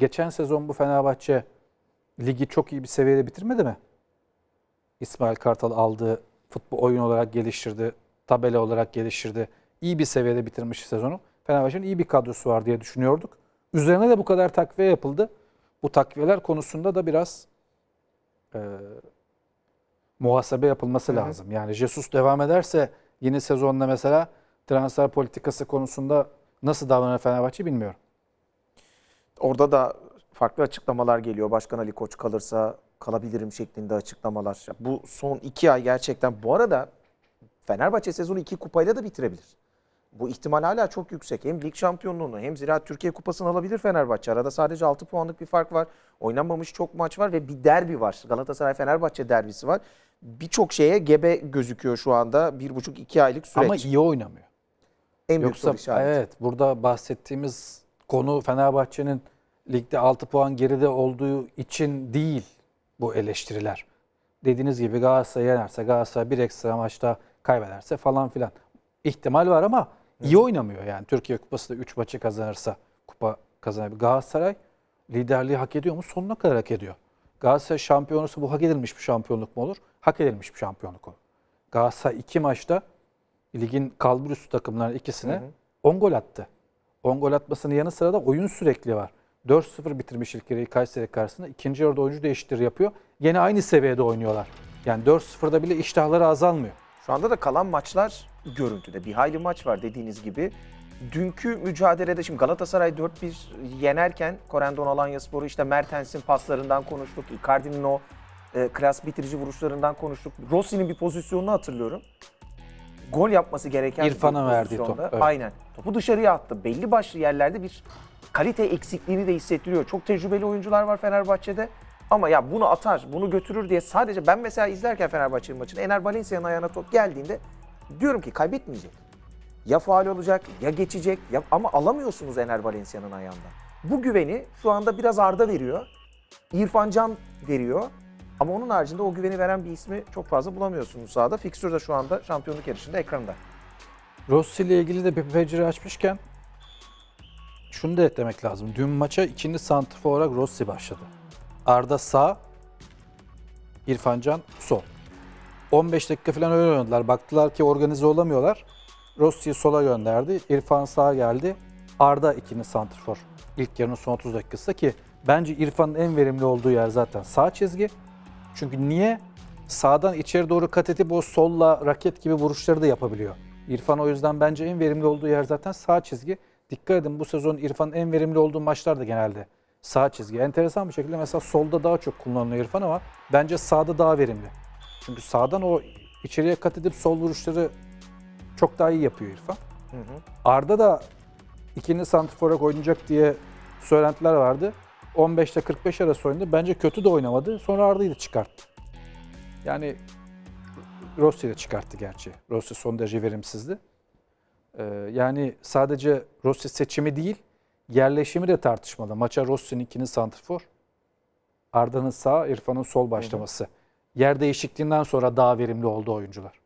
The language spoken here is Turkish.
geçen sezon bu Fenerbahçe ligi çok iyi bir seviyede bitirmedi mi? İsmail Kartal aldığı futbol oyun olarak geliştirdi, tabela olarak geliştirdi. İyi bir seviyede bitirmiş sezonu. Fenerbahçe'nin iyi bir kadrosu var diye düşünüyorduk. Üzerine de bu kadar takviye yapıldı. Bu takviyeler konusunda da biraz e, muhasebe yapılması Hı hı. lazım. Yani Jesus devam ederse yeni sezonda mesela transfer politikası konusunda nasıl davranır Fenerbahçe bilmiyorum. Orada da farklı açıklamalar geliyor. Başkan Ali Koç kalırsa kalabilirim şeklinde açıklamalar. Bu son iki ay gerçekten. Bu arada Fenerbahçe sezonu iki kupayla da bitirebilir. Bu ihtimal hala çok yüksek. Hem lig şampiyonluğunu hem Ziraat Türkiye Kupası'nı alabilir Fenerbahçe. Arada sadece 6 puanlık bir fark var. Oynanmamış çok maç var ve bir derbi var. Galatasaray-Fenerbahçe derbisi var. Birçok şeye gebe gözüküyor şu anda. Bir buçuk iki aylık süreç. Ama iyi oynamıyor. en büyük Yoksa soru işareti. evet burada bahsettiğimiz konu Fenerbahçe'nin ligde 6 puan geride olduğu için değil bu eleştiriler. Dediğiniz gibi Galatasaray yenerse Galatasaray bir ekstra maçta kaybederse falan filan. ihtimal var ama iyi oynamıyor yani. Türkiye Kupası da 3 maçı kazanırsa kupa kazanabilir. Galatasaray liderliği hak ediyor mu? Sonuna kadar hak ediyor. Galatasaray şampiyonusu bu hak edilmiş bir şampiyonluk mu olur? Hak edilmiş bir şampiyonluk olur. Galatasaray iki maçta ligin kalbur üstü takımların ikisine Hı hı. 10 gol attı. 10 gol atmasının yanı sıra da oyun sürekli var. 4-0 bitirmiş ilk yarıyı Kayseri karşısında. ikinci yarıda oyuncu değişikleri yapıyor. Yine aynı seviyede oynuyorlar. Yani 4-0'da bile iştahları azalmıyor. Şu anda da kalan maçlar görüntüde. Bir hayli maç var dediğiniz gibi. Dünkü mücadelede şimdi Galatasaray 4-1 yenerken Korendon Alanyaspor'u işte Mertens'in paslarından konuştuk. Icardi'nin o e, klas bitirici vuruşlarından konuştuk. Rossi'nin bir pozisyonunu hatırlıyorum. Gol yapması gereken bir İrfan'a verdiği top, evet. Aynen. Topu dışarıya attı. Belli başlı yerlerde bir kalite eksikliğini de hissettiriyor. Çok tecrübeli oyuncular var Fenerbahçe'de. Ama ya bunu atar, bunu götürür diye sadece ben mesela izlerken Fenerbahçe'nin maçını Ener Valencia'nın ayağına top geldiğinde diyorum ki kaybetmeyecek. Ya faal olacak ya geçecek ya ama alamıyorsunuz Ener Valencia'nın ayağından. Bu güveni şu anda biraz Arda veriyor. İrfan Can veriyor. Ama onun haricinde o güveni veren bir ismi çok fazla bulamıyorsunuz sahada. Fixture de şu anda şampiyonluk yarışında ekranda. Rossi ile ilgili de bir pencere açmışken şunu da eklemek lazım. Dün maça ikinci santrfor olarak Rossi başladı. Arda sağ, İrfan Can sol. 15 dakika falan öyle oynadılar. Baktılar ki organize olamıyorlar. Rossi'yi sola gönderdi. İrfan sağa geldi. Arda ikinci santrfor. İlk yarının son 30 dakikası ki bence İrfan'ın en verimli olduğu yer zaten sağ çizgi. Çünkü niye? Sağdan içeri doğru kat edip o solla raket gibi vuruşları da yapabiliyor. İrfan o yüzden bence en verimli olduğu yer zaten sağ çizgi. Dikkat edin bu sezon İrfan'ın en verimli olduğu maçlar da genelde sağ çizgi. Enteresan bir şekilde mesela solda daha çok kullanılıyor İrfan ama bence sağda daha verimli. Çünkü sağdan o içeriye kat edip sol vuruşları çok daha iyi yapıyor İrfan. Arda da ikinci santrfora oynayacak diye söylentiler vardı. 15 ile 45 arası oynadı. Bence kötü de oynamadı. Sonra Arda'yı da çıkarttı. Yani Rossi'yi de çıkarttı gerçi. Rossi son derece verimsizdi. Ee, yani sadece Rossi seçimi değil, yerleşimi de tartışmalı. Maça Rossi'nin ikinci santrfor, Arda'nın sağ, İrfan'ın sol başlaması. Yer değişikliğinden sonra daha verimli oldu oyuncular.